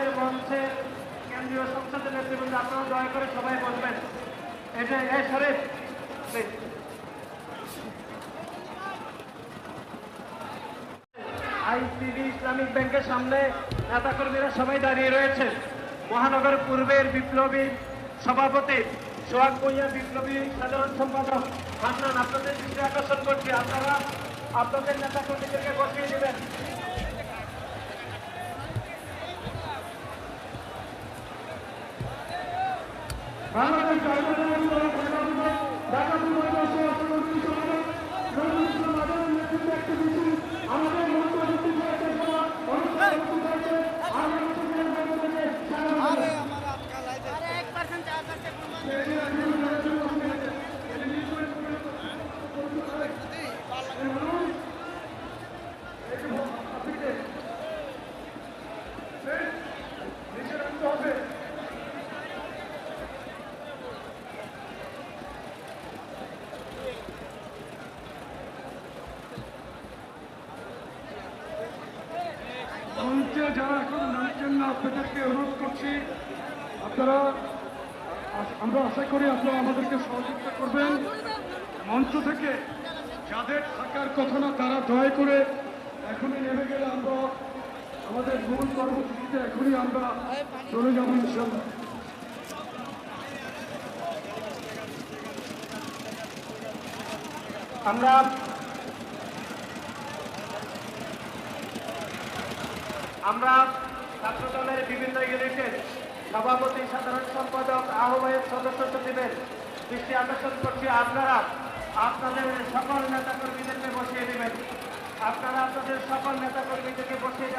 আমাদের মঞ্চের কেন্দ্রীয় সংসদের নেতৃবৃন্দ আপনারা দয়া করে সবাই বসবেন। এটা এ শরীফ। আইসিবি ইসলামিক ব্যাংকের সামনে নেতাকর্মীরা সবাই দাঁড়িয়ে রয়েছেন মহানগর পূর্বের বিপ্লবী সভাপতি, সোহাগ ভূঁইয়া বিপ্লবী সাধারণ সম্পাদক। হান্নান আপনাদের দৃষ্টি আকর্ষণ করছি। আপনারা আপনাদের নেতাকর্মীদেরকে বসিয়ে দেবেন। আমাদের মঞ্চে যারা এখন নাচছেন না, আপনাদেরকে অনুরোধ করছি, আপনারা আমরা আশা করি আপনারা আমাদেরকে সহযোগিতা করবেন। মঞ্চ থেকে যাদের থাকার কথা না, তারা দয়া করে এখনই নেমে গেলে আমরা আমাদের মূল কর্মসূচিতে এখনই আমরা চলে যাব ইনশাল্লাহ আমরা আমরা ছাত্র দলের বিভিন্ন ইউনিটের সভাপতি, সাধারণ সম্পাদক, আহ্বায়ক সদস্য সচিবের দৃষ্টি আকর্ষণ করছি। আপনারা আপনাদের সকল নেতাকর্মীদেরকে বসিয়ে দেবেন। আপনারা আপনাদের সকল নেতাকর্মীদেরকে বসিয়ে